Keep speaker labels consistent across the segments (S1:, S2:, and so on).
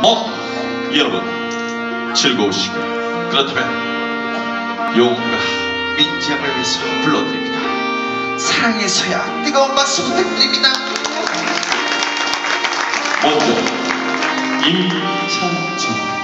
S1: 뭐 여러분 즐거우시고 그렇다면 용과 민지양을 위해서 불러드립니다. 사랑해서야 뜨거운 박수 부탁드립니다. 먼저 임찬정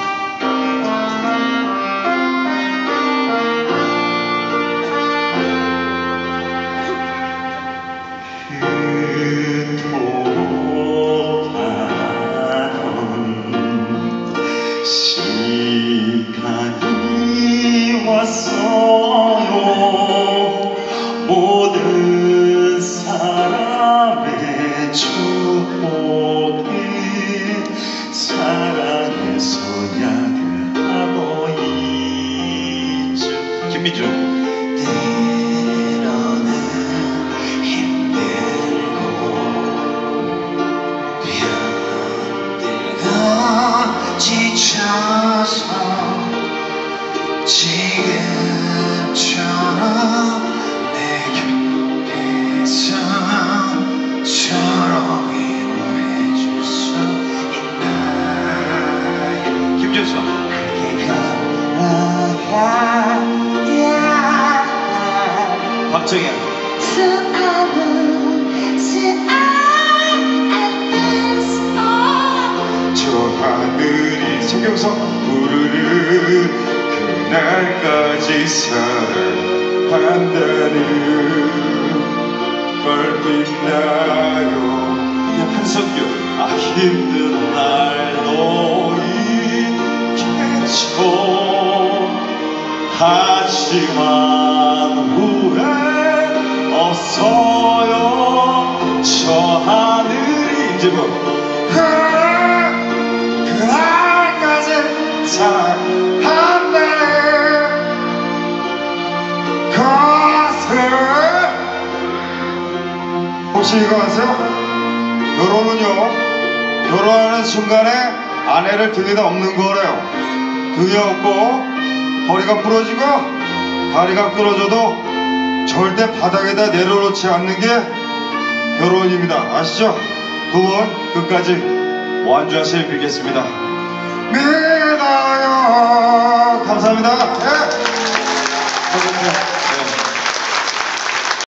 S2: 시간이 왔어요. 모든 사람의 축복이 사랑의 소약을 하고 있죠.
S1: 김민주
S2: 지쳐서 지금처럼 내 곁에서 처럼 위로해줄 수 있나요?
S1: 김준수 박정현
S2: 저 하늘이 성경석 부르는 그날까지 사랑한다는 걸 믿나요?
S1: 한석규
S2: 아 힘든 날도 있겠죠 하지만 후회 없어요. 저 하늘이 이제 뭐 혹시 이거 아세요? 결혼은요 결혼하는 순간에 아내를 등에다 엎는 거래요 등에 엎고 허리가 부러지고 다리가 끊어져도 절대 바닥에다 내려놓지 않는 게 결혼입니다 아시죠? 두 분 끝까지 완주하실 빌겠습니다 믿어요 감사합니다 예. 감사합니다